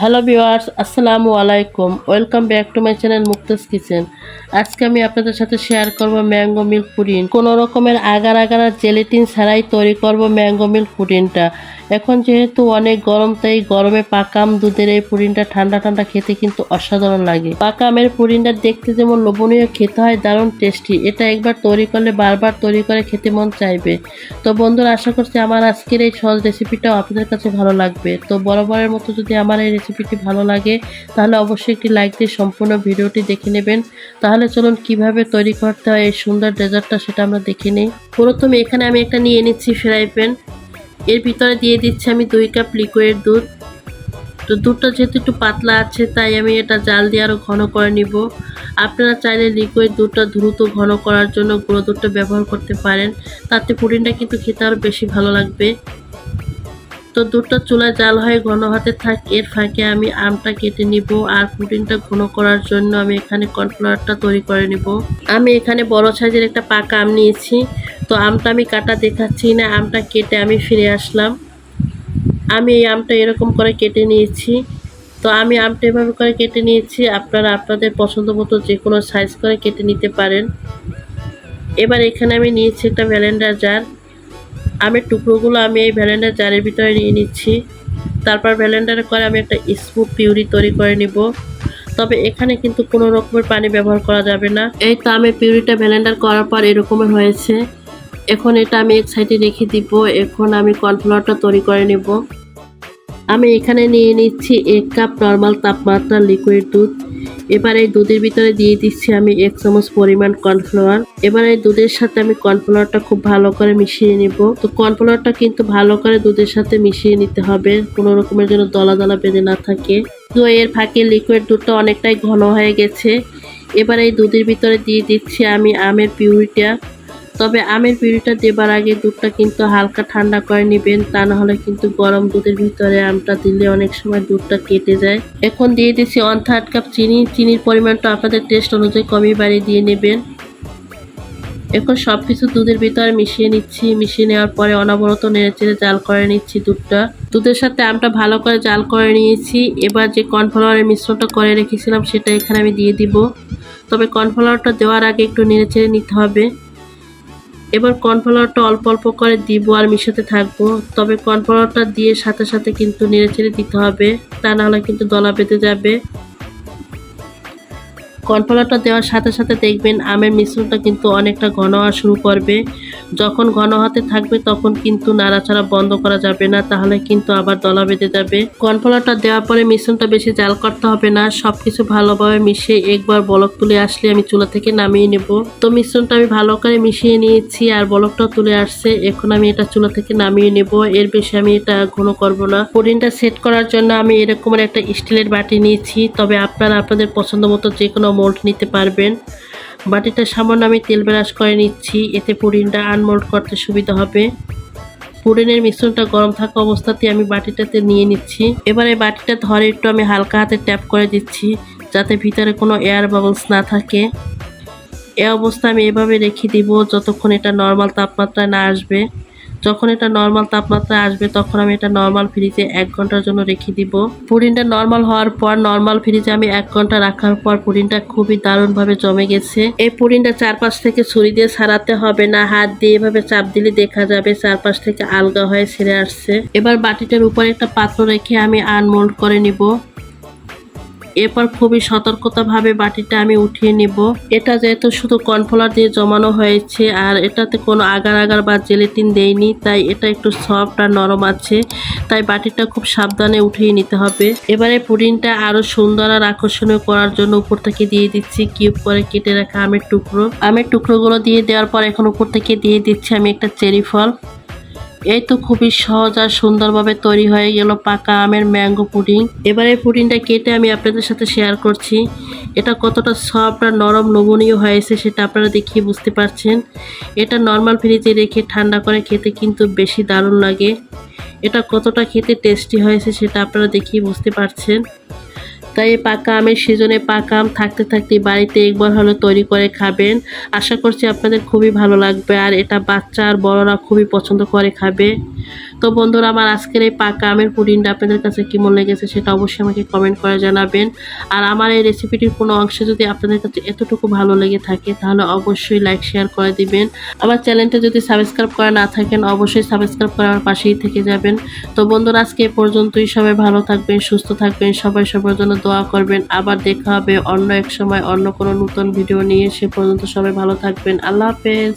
Hello viewers আসসালামু আলাইকুম welcome back to my channel মুক্তাস কিচেন আজকে আমি আপনাদের সাথে শেয়ার করব ম্যাঙ্গো মিল্ক পুডিং কোনো রকমের আগার আগার জেলেটিন ছাড়াই তৈরি করব ম্যাঙ্গো মিল্ক পুডিংটা এখন যেহেতু অনেক গরম, তাই গরমে পাকাম দুধের এই পুডিংটা ঠান্ডা ঠান্ডা খেতে কিন্তু অসাধারণ লাগে। পাকামের পুডিংটা দেখতে যেমন লোভনীয়, খেতে হয় দারুণ টেস্টি এটা একবার তৈরি করলে বারবার তৈরি করে খেতে মন চাইবে। তো বন্ধুরা, আশা করছি আমার আজকের এই সহজ রেসিপিটাও আপনাদের কাছে ভালো লাগবে। তো বরাবরের মতো যদি আমার এই রেসিপিটি ভালো লাগে, তাহলে অবশ্যই একটি লাইক দিয়ে সম্পূর্ণ ভিডিওটি দেখে নেবেন। তাহলে চলুন কীভাবে তৈরি করতে হয় এই সুন্দর ডেজার্টটা সেটা আমরা দেখে নিই। প্রথমে এখানে আমি একটা নিয়ে নিচ্ছি ফ্রাই প্যান। এর ভিতরে দিয়ে দিচ্ছি আমি দুই কাপ লিকুইড দুধ। তো দুধটা যেহেতু একটু পাতলা আছে, তাই আমি এটা জাল দিয়ে আরও ঘন করে নিব। আপনারা চাইলে লিকুইড দুধটা দ্রুত ঘন করার জন্য গুঁড়ো দুধটা ব্যবহার করতে পারেন। তাতে পুডিংটা কিন্তু খেতে আরও বেশি ভালো লাগবে। তো দুধটা চুলায় জাল হয়ে ঘন হাতে থাক, এর ফাঁকে আমি আমটা কেটে নিব আর পুডিংটা ঘন করার জন্য আমি এখানে কর্নফ্লাওয়ারটা তৈরি করে নিব। আমি এখানে বড় সাইজের একটা পাকা আম নিয়েছি, তো আমটা আমি কাটা দেখাচ্ছি না, আমটা কেটে আমি ফিরে আসলাম। আমি এই আমটা এরকম করে কেটে নিয়েছি, তো আমি আমটা এভাবে করে কেটে নিয়েছি, আপনারা আপনাদের পছন্দ মতো যে কোনো সাইজ করে কেটে নিতে পারেন। এবার এখানে আমি নিয়েছি একটা ভ্যালেন্ডার জার আমের টুকরোগুলো আমি এই ভ্যালেন্ডার জারের ভিতরে নিয়ে নিচ্ছি। তারপর ভ্যালেন্ডারে করে আমি একটা স্মুথ পিউরি তৈরি করে নিব। তবে এখানে কিন্তু কোনো রকমের পানি ব্যবহার করা যাবে না। এই তো আমের পিউরিটা ভ্যালেন্ডার করার পর এরকমের হয়েছে। এখন এটা আমি এক সাইডে রেখে দিব। এখন আমি কর্নফ্লাওয়ারটা তৈরি করে নেব। আমি এখানে নিয়ে নিচ্ছি এক কাপ নর্মাল তাপমাত্রা লিকুইড দুধ। এবার এই দুধের ভিতরে দিয়ে দিচ্ছি আমি এক চামচ পরিমাণ কর্নফ্লাওয়ার। এবার এই দুধের সাথে আমি কর্নফ্লাওয়ারটা খুব ভালো করে মিশিয়ে নিব। তো কর্নফ্লাওয়ারটা কিন্তু ভালো করে দুধের সাথে মিশিয়ে নিতে হবে। কোনো রকমের যেন দলা দলা বেঁধে না থাকে। তো এর ফাঁকে লিকুইড দুধটা অনেকটাই ঘন হয়ে গেছে। এবার এই দুধের ভিতরে দিয়ে দিচ্ছি আমি আমের পিউরিটা। তবে আমের পিউরিটা দেবার আগে দুধটা কিন্তু হালকা ঠান্ডা করে নেবেন, তা না হলে কিন্তু গরম দুধের ভিতরে আমটা দিলে অনেক সময় দুধটা কেটে যায়। এখন দিয়ে দিচ্ছি ওয়ান থার্ড কাপ চিনি, চিনির পরিমাণটা আপনাদের টেস্ট অনুযায়ী কমিয়ে বাড়িয়ে দিয়ে নেবেন। এখন সব কিছু দুধের ভিতরে মিশিয়ে নিচ্ছি, মিশিয়ে নেওয়ার পরে অনবরত নেড়ে চেড়ে জাল করে নিচ্ছি দুধটা। দুধের সাথে আমটা ভালো করে জাল করে নিয়েছি, এবার যে কর্নফ্লাওয়ারের মিশ্রণটা করে রেখেছিলাম সেটা এখানে আমি দিয়ে দিব। তবে কর্নফ্লাওয়ারটা দেওয়ার আগে একটু নেড়ে চেড়ে নিতে হবে। এবার কর্নফ্লাওয়ারটা অল্প অল্প করে দিব আর মিশাতে থাকব। তবে কর্নফ্লাওয়ারটা দিয়ে সাথে সাথে কিন্তু নেড়ে ছেড়ে দিতে হবে। তা নাহলে কিন্তু দলা বেঁধে যাবে। কর্নফ্লাওয়ারটা দেওয়ার সাথে সাথে দেখবেন আমের মিশ্রণটা কিন্তু অনেকটা ঘন হওয়া শুরু করবে। যখন ঘন হাতে থাকবে তখন কিন্তু নাড়াচাড়া বন্ধ করা যাবে না, তাহলে কিন্তু আবার দলা বেঁধে যাবে। কর্নফ্লাওয়ারটা দেওয়ার পরে মিশ্রণটা বেশি জাল করতে হবে না সব কিছু ভালোভাবে মিশিয়ে একবার বলক তুলে আসলে আমি চুলা থেকে নামিয়ে নেব। তো মিশ্রণটা আমি ভালো করে মিশিয়ে নিয়েছি আর বলকটাও তুলে আসছে, এখন আমি এটা চুলা থেকে নামিয়ে নেব। এর বেশি আমি এটা ঘন করব না। পুডিংটা সেট করার জন্য আমি এরকমের একটা স্টিলের বাটি নিয়েছি, তবে আপনারা আপনাদের পছন্দ মতো যে কোনো মোল্ড নিতে পারবেন। বাটিটা সামান্য আমি তেল ব্রাশ করে নিচ্ছি, এতে পুডিংটা আনমোল্ড করতে সুবিধা হবে। পুডিনের মিশ্রণটা গরম থাকা অবস্থাতে আমি বাটিটাতে নিয়ে নিচ্ছি। এবারে বাটিটা ধরে একটু আমি হালকা হাতে ট্যাপ করে দিচ্ছি, যাতে ভিতরে কোনো এয়ার বাবলস না থাকে। এ অবস্থা আমি এভাবে রেখে দিব, যতক্ষণ এটা নর্মাল তাপমাত্রায় না আসবে। যখন এটা নর্মাল তাপমাত্রা আসবে, তখন আমি এটা নর্মাল ফ্রিজে এক ঘণ্টার জন্য রেখে দিব। পুডিংটা নর্মাল হওয়ার পর নর্মাল ফ্রিজে আমি এক ঘণ্টা রাখার পর পুডিংটা খুবই দারুণভাবে জমে গেছে। এই পুডিংটা চারপাশ থেকে ছুরি দিয়ে ছাড়াতে হবে না, হাত দিয়ে এভাবে চাপ দিলে দেখা যাবে চারপাশ থেকে আলগা হয়ে ছেড়ে আসছে। এবার বাটিটার উপরে একটা পাত্র রেখে আমি আনমোল্ড করে নিব। এরপর খুবই সতর্কতাভাবে বাটিটা আমি উঠিয়ে নিব। এটা যেহেতু শুধু কর্নফ্লাওয়ার দিয়ে জমানো হয়েছে আর এটাতে কোনো আগার আগার বা জেলেটিন দেয়নি, তাই এটা একটু সফট আর নরম আছে। তাই বাটিটা খুব সাবধানে উঠিয়ে নিতে হবে। এবারে পুডিংটা আরও সুন্দর আর আকর্ষণীয় করার জন্য উপর থেকে দিয়ে দিচ্ছি কিউব করে কেটে রাখা আমের টুকরো। আমের টুকরোগুলো দিয়ে দেওয়ার পর এখন উপর থেকে দিয়ে দিচ্ছি আমি একটা চেরি ফল। এই তো খুবই সহজ আর সুন্দরভাবে তৈরি হয়ে গেল পাকা আমের ম্যাঙ্গো পুডিং। এবার এই পুডিংটা কেটে আমি আপনাদের সাথে শেয়ার করছি। এটা কতটা সফট আর নরম নমনীয় হয়েছে সেটা আপনারা দেখিয়ে বুঝতে পারছেন। এটা নর্মাল ফ্রিজে রেখে ঠান্ডা করে খেতে কিন্তু বেশি দারুণ লাগে। এটা কতটা খেতে টেস্টি হয়েছে সেটা আপনারা দেখিয়ে বুঝতে পারছেন। তাই এই পাকা আমের সিজনে পাকা আম থাকতে থাকতে বাড়িতে একবার হলো তৈরি করে খাবেন। আশা করছি আপনাদের খুবই ভালো লাগবে। আর এটা বাচ্চা আর বড়রা খুবই পছন্দ করে খাবে। তো বন্ধুরা, আমার আজকের এই পাকা আমের পুডিংটা আপনাদের কাছে কেমন লেগেছে সেটা অবশ্যই আমাকে কমেন্ট করে জানাবেন। আর আমার এই রেসিপিটির কোনো অংশ যদি আপনাদের কাছে এতটুকু ভালো লেগে থাকে, তাহলে অবশ্যই লাইক শেয়ার করে দিবেন। আমার চ্যানেলটা যদি সাবস্ক্রাইব করা না থাকেন, অবশ্যই সাবস্ক্রাইব করে আমার পাশেই থেকে যাবেন। তো বন্ধুরা, আজকে এ পর্যন্তই। সবাই ভালো থাকবেন, সুস্থ থাকবেন। সবাই সবার জন্য দোয়া করবেন। আবার দেখা হবে অন্য এক সময় অন্য কোনো নতুন ভিডিও নিয়ে। সে পর্যন্ত সবাই ভালো থাকবেন। আল্লাহ হাফেজ।